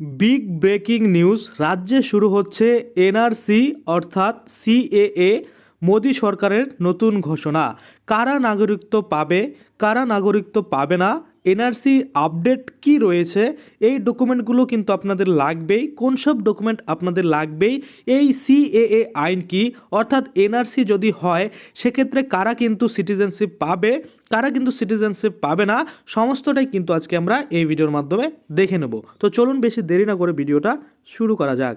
Big breaking news. রাজ্যে শুরু হচ্ছে এনআরসি অর্থাৎ সিএএ, মোদী সরকারের নতুন ঘোষণা। কারা নাগরিকত্ব পাবে, কারা নাগরিকত্ব পাবে না এনআরসি আপডেট কি রয়েছে? এই ডকুমেন্টগুলো কিন্তু আপনাদের লাগবেই। কোন সব ডকুমেন্ট আপনাদের লাগবেই? এই সিএএ আইন কি? অর্থাৎ এনআরসি যদি হয়, সেক্ষেত্রে কারা কিন্তু সিটিজেনশিপ পাবে? কারা কিন্তু সিটিজেনশিপ পাবে না? সমস্তটাই কিন্তু আজকে আমরা এই ভিডিওর মাধ্যমে দেখে নেব। তো চলুন বেশি দেরি না করে ভিডিওটা শুরু করা যাক।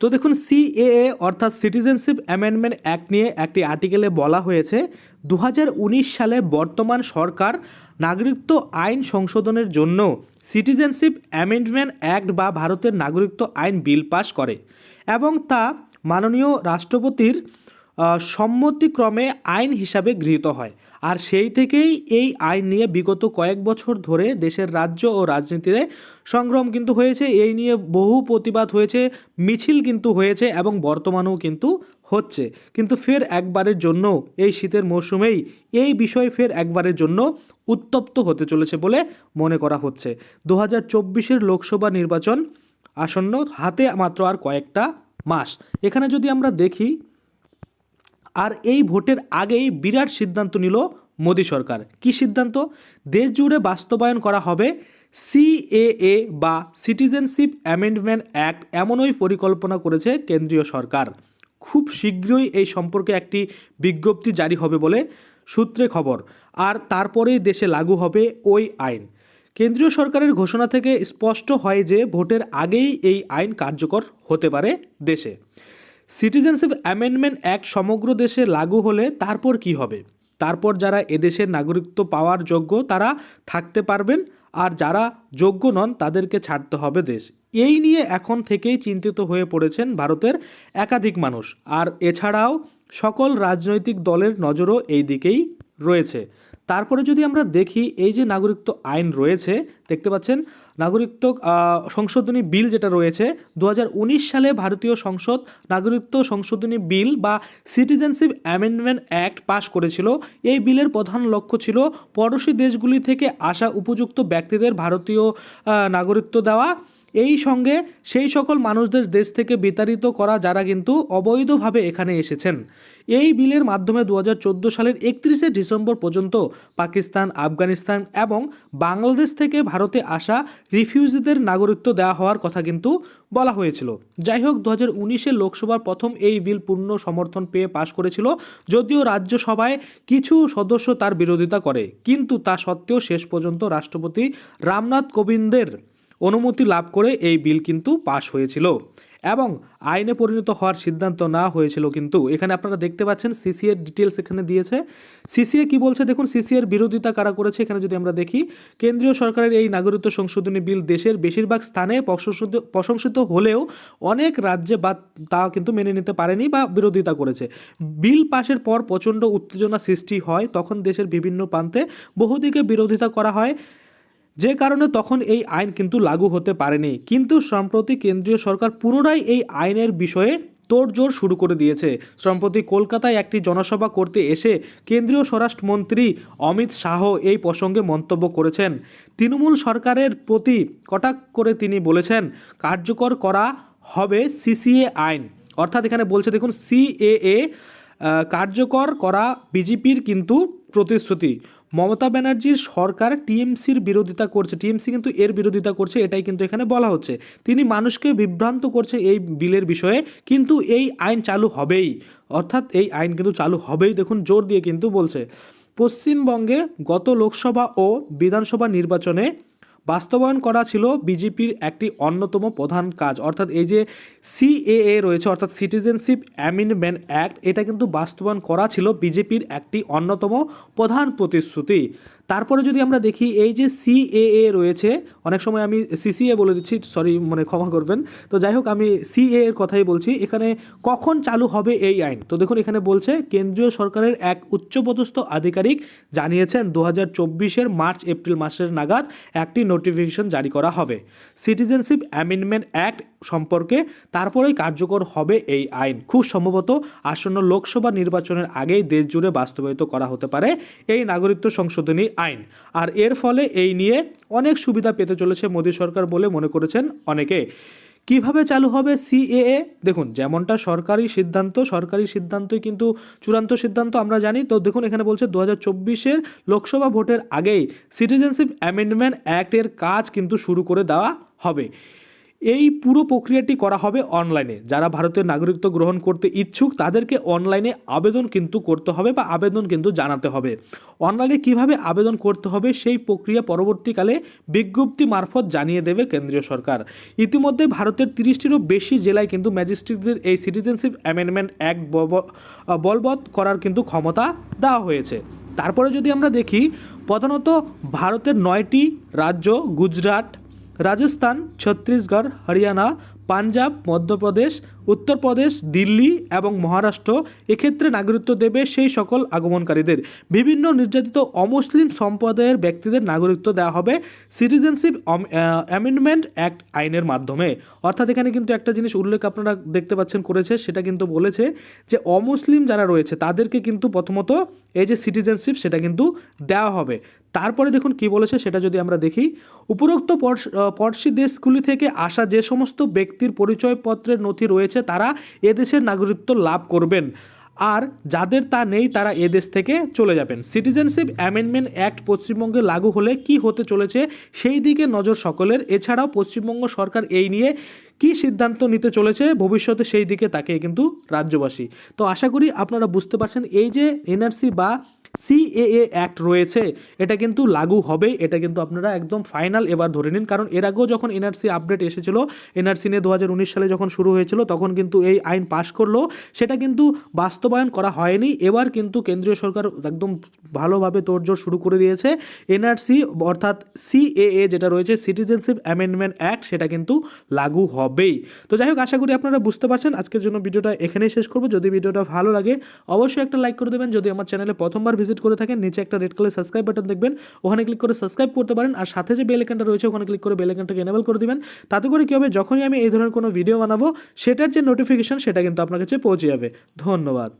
তো দেখুন সিএএ অর্থাৎ সিটিজেনশিপ অ্যামেন্ডমেন্ট অ্যাক্ট নিয়ে একটি আর্টিকেলে বলা হয়েছে দু হাজার উনিশ সালে বর্তমান সরকার নাগরিকত্ব আইন সংশোধনের জন্য সিটিজেনশিপ অ্যামেন্ডমেন্ট অ্যাক্ট বা ভারতের নাগরিকত্ব আইন বিল পাস করে এবং তা মাননীয় রাষ্ট্রপতির সম্মতিক্রমে আইন হিসাবে গৃহীত হয়। আর সেই থেকেই এই আইন নিয়ে বিগত কয়েক বছর ধরে দেশের রাজ্য ও রাজনীতিতে সংগ্রাম কিন্তু হয়েছে। এই নিয়ে বহু প্রতিবাদ হয়েছে, মিছিল কিন্তু হয়েছে এবং বর্তমানেও কিন্তু হচ্ছে। কিন্তু ফের একবারের জন্য এই শীতের মৌসুমেই এই বিষয় ফের একবারের জন্য উত্তপ্ত হতে চলেছে বলে মনে করা হচ্ছে। দু হাজার লোকসভা নির্বাচন আসন্ন হাতে মাত্র আর কয়েকটা মাস। এখানে যদি আমরা দেখি আর এই ভোটের আগেই বিরাট সিদ্ধান্ত নিল মোদী সরকার। কি সিদ্ধান্ত? দেশ জুড়ে বাস্তবায়ন করা হবে সিএএ বা সিটিজেনশিপ অ্যামেন্ডমেন্ট অ্যাক্ট এমনই পরিকল্পনা করেছে কেন্দ্রীয় সরকার। খুব শীঘ্রই এই সম্পর্কে একটি বিজ্ঞপ্তি জারি হবে বলে সূত্রে খবর, আর তারপরেই দেশে লাগু হবে ওই আইন। কেন্দ্রীয় সরকারের ঘোষণা থেকে স্পষ্ট হয় যে ভোটের আগেই এই আইন কার্যকর হতে পারে দেশে। সিটিজেনশিপ অ্যামেন্ডমেন্ট অ্যাক্ট সমগ্র দেশে লাগু হলে তারপর কি হবে? তারপর যারা এদেশের নাগরিকত্ব পাওয়ার যোগ্য, তারা থাকতে পারবেন, আর যারা যোগ্য নন, তাদেরকে ছাড়তে হবে দেশ। এই নিয়ে এখন থেকেই চিন্তিত হয়ে পড়েছেন ভারতের একাধিক মানুষ। আর এছাড়াও সকল রাজনৈতিক দলের নজরও এই দিকেই রয়েছে। তারপরে যদি আমরা দেখি এই যে নাগরিকত্ব আইন রয়েছে, দেখতে পাচ্ছেন নাগরিকত্ব সংশোধনী বিল যেটা রয়েছে দু হাজার উনিশ সালে ভারতীয় সংসদ নাগরিকত্ব সংশোধনী বিল বা সিটিজেনশিপ অ্যামেন্ডমেন্ট অ্যাক্ট পাশ করেছিল। এই বিলের প্রধান লক্ষ্য ছিল পড়োশী দেশগুলি থেকে আসা উপযুক্ত ব্যক্তিদের ভারতীয় নাগরিকত্ব দেওয়া। এই সঙ্গে সেই সকল মানুষদের দেশ থেকে বিতাড়িত করা যারা কিন্তু অবৈধভাবে এখানে এসেছেন। এই বিলের মাধ্যমে দু হাজার চোদ্দ সালের একত্রিশে ডিসেম্বর পর্যন্ত পাকিস্তান, আফগানিস্তান এবং বাংলাদেশ থেকে ভারতে আসা রিফিউজিদের নাগরিকত্ব দেওয়া হওয়ার কথা কিন্তু বলা হয়েছিল। যাই হোক দু হাজার উনিশের লোকসভার প্রথম এই বিল পূর্ণ সমর্থন পেয়ে পাশ করেছিল, যদিও রাজ্যসভায় কিছু সদস্য তার বিরোধিতা করে। কিন্তু তা সত্ত্বেও শেষ পর্যন্ত রাষ্ট্রপতি রামনাথ কোবিন্দের অনুমতি লাভ করে এই বিল কিন্তু পাশ হয়েছিল এবং আইনে পরিণত হওয়ার সিদ্ধান্ত না হয়েছিল কিন্তু। এখানে আপনারা দেখতে পাচ্ছেন সিসিএর ডিটেলস এখানে দিয়েছে। সিসিএ কি বলছে? দেখুন সিসিএর বিরোধিতা কারা করেছে? এখানে যদি আমরা দেখি, কেন্দ্রীয় সরকারের এই নাগরিকত্ব সংশোধনী বিল দেশের বেশিরভাগ স্থানে প্রশংসিত হলেও অনেক রাজ্যে বা তা কিন্তু মেনে নিতে পারেনি বা বিরোধিতা করেছে। বিল পাশের পর প্রচণ্ড উত্তেজনা সৃষ্টি হয়, তখন দেশের বিভিন্ন প্রান্তে বহুদিকে বিরোধিতা করা হয়। যে কারণে তখন এই আইন কিন্তু লাগু হতে পারেনি। কিন্তু সম্প্রতি কেন্দ্রীয় সরকার পুনরায় এই আইনের বিষয়ে তোড়জোড় শুরু করে দিয়েছে। সম্প্রতি কলকাতায় একটি জনসভা করতে এসে কেন্দ্রীয় স্বরাষ্ট্রমন্ত্রী অমিত শাহ এই প্রসঙ্গে মন্তব্য করেছেন। তৃণমূল সরকারের প্রতি কটাক্ষ করে তিনি বলেছেন, কার্যকর করা হবে সিসিএ আইন। অর্থাৎ এখানে বলছে, দেখুন, সিএএ কার্যকর করা বিজেপির কিন্তু প্রতিশ্রুতি। মমতা ব্যানার্জির সরকার টিএমসির বিরোধিতা করছে, টিএমসি কিন্তু এর বিরোধিতা করছে, এটাই কিন্তু এখানে বলা হচ্ছে। তিনি মানুষকে বিভ্রান্ত করছে এই বিলের বিষয়ে, কিন্তু এই আইন চালু হবেই। অর্থাৎ এই আইন কিন্তু চালু হবেই, দেখুন জোর দিয়ে কিন্তু বলছে। পশ্চিমবঙ্গে গত লোকসভা ও বিধানসভা নির্বাচনে বাস্তবায়ন করা ছিল বিজেপির একটি অন্যতম প্রধান কাজ। অর্থাৎ এই যে সিএএ রয়েছে, অর্থাৎ সিটিজেনশিপ অ্যামেন্ডমেন্ট অ্যাক্ট এটা কিন্তু বাস্তবায়ন করা ছিল বিজেপির একটি অন্যতম প্রধান প্রতিশ্রুতি। তারপরে যদি আমরা দেখি এই যে সিএএ রয়েছে, অনেক সময় আমি সিসিএ বলে দিচ্ছি সরি মানে ক্ষমা করবেন। তো যাই হোক, আমি সিএ এর কথাই বলছি। এখানে কখন চালু হবে এই আইন? তো দেখুন, এখানে বলছে, কেন্দ্রীয় সরকারের এক উচ্চপদস্থ আধিকারিক জানিয়েছেন দু হাজার চব্বিশের মার্চ এপ্রিল মাসের নাগাদ একটি নোটিফিকেশন জারি করা হবে। সিটিজেনশিপ অ্যামেন্ডমেন্ট অ্যাক্ট সম্পর্কে তারপরেই কার্যকর হবে এই আইন। খুব সম্ভবত আসন্ন লোকসভা নির্বাচনের আগেই দেশ জুড়ে বাস্তবায়িত করা হতে পারে। এই নাগরিকত্ব সংশোধনী আইন। আর এর ফলে এই নিয়ে অনেক সুবিধা পেতে চলেছে মোদী সরকার বলে মনে করেছেন অনেকে। কীভাবে চালু হবে সিএএ? দেখুন, যেমনটা সরকারি সিদ্ধান্ত, সরকারি সিদ্ধান্তই কিন্তু চূড়ান্ত সিদ্ধান্ত, আমরা জানি। তো দেখুন, এখানে বলছে দু হাজার লোকসভা ভোটের আগেই সিটিজেনশিপ অ্যামেন্ডমেন্ট অ্যাক্টের কাজ কিন্তু শুরু করে দেওয়া হবে। এই পুরো প্রক্রিয়াটি করা হবে অনলাইনে। যারা ভারতের নাগরিকত্ব গ্রহণ করতে ইচ্ছুক, তাদেরকে অনলাইনে আবেদন কিন্তু করতে হবে বা আবেদন কিন্তু জানাতে হবে। অনলাইনে কীভাবে আবেদন করতে হবে সেই প্রক্রিয়া পরবর্তীকালে বিজ্ঞপ্তি মারফত জানিয়ে দেবে কেন্দ্রীয় সরকার। ইতিমধ্যে ভারতের তিরিশটিরও বেশি জেলায় কিন্তু ম্যাজিস্ট্রেটদের এই সিটিজেনশিপ অ্যামেন্ডমেন্ট অ্যাক্ট বলবৎ করার কিন্তু ক্ষমতা দেওয়া হয়েছে। তারপরে যদি আমরা দেখি, প্রধানত ভারতের নয়টি রাজ্য, গুজরাট রাজস্থান ছত্তিশগড় হরিয়ানা পাঞ্জাব মধ্যপ্রদেশ উত্তরপ্রদেশ, দিল্লি এবং মহারাষ্ট্র এক্ষেত্রে নাগরিকত্ব দেবে সেই সকল আগমনকারীদের। বিভিন্ন নির্যাতিত অমুসলিম সম্প্রদায়ের ব্যক্তিদের নাগরিকত্ব দেওয়া হবে সিটিজেনশিপ অ্যামেন্ডমেন্ট অ্যাক্ট আইনের মাধ্যমে। অর্থাৎ এখানে কিন্তু একটা জিনিস উল্লেখ আপনারা দেখতে পাচ্ছেন করেছে, সেটা কিন্তু বলেছে যে অমুসলিম যারা রয়েছে, তাদেরকে কিন্তু প্রথমত এই যে সিটিজেনশিপ সেটা কিন্তু দেওয়া হবে। তারপরে দেখুন কি বলেছে, সেটা যদি আমরা দেখি। উপরোক্ত পড়শ- দেশগুলি থেকে আসা যে সমস্ত ব্যক্তির পরিচয়পত্রের নথি রয়েছে, তারা এদেশের নাগরিকত্ব লাভ করবেন। আর যাদের তা নেই, তারা এদেশ থেকে চলে যাবেন। সিটিজেনশিপ অ্যামেন্ডমেন্ট অ্যাক্ট পশ্চিমবঙ্গে লাগু হলে কি হতে চলেছে, সেই দিকে নজর সকলের। এছাড়াও পশ্চিমবঙ্গ সরকার এই নিয়ে কি সিদ্ধান্ত নিতে চলেছে, ভবিষ্যতে সেই দিকে তাকে কিন্তু রাজ্যবাসী। তো আশা করি আপনারা বুঝতে পারছেন, এই যে এনআরসি বা সিএএ অ্যাক্ট রয়েছে, এটা কিন্তু লাগু হবে, এটা কিন্তু আপনারা একদম ফাইনাল এবার ধরে নিন। কারণ এর আগেও যখন এনআরসি আপডেট এসেছিল এনআরসি নিয়ে দু হাজার উনিশ সালে যখন শুরু হয়েছিল, তখন কিন্তু এই আইন পাশ করল। সেটা কিন্তু বাস্তবায়ন করা হয়নি। এবার কিন্তু কেন্দ্রীয় সরকার একদম ভালোভাবে তোড়জোড় শুরু করে দিয়েছে। এনআরসি অর্থাৎ সিএএ যেটা রয়েছে সিটিজেনশিপ অ্যামেন্ডমেন্ট অ্যাক্ট সেটা কিন্তু লাগু হবেই। তো যাই হোক, আশা করি আপনারা বুঝতে পারছেন। আজকের জন্য ভিডিওটা এখানেই শেষ করব। যদি ভিডিওটা ভালো লাগে, অবশ্যই একটা লাইক করে দেবেন। যদি আমার চ্যানেলে প্রথমবার ভিজিট করে থাকেন, নিচে একটা রেড কালার সাবস্ক্রাইব বাটন দেখবেন, ওখানে ক্লিক করে সাবস্ক্রাইব করতে পারেন, আর সাথে যে বেল আইকনটা রয়েছে, ওখানে ক্লিক করে বেল আইকনটাকে এনেবল করে দিবেন। তাতে করে কী হবে, যখনই আমি এই ধরনের কোনো ভিডিও বানাবো, সেটার যে নোটিফিকেশন সেটা কিন্তু আপনার কাছে পৌঁছে যাবে। ধন্যবাদ।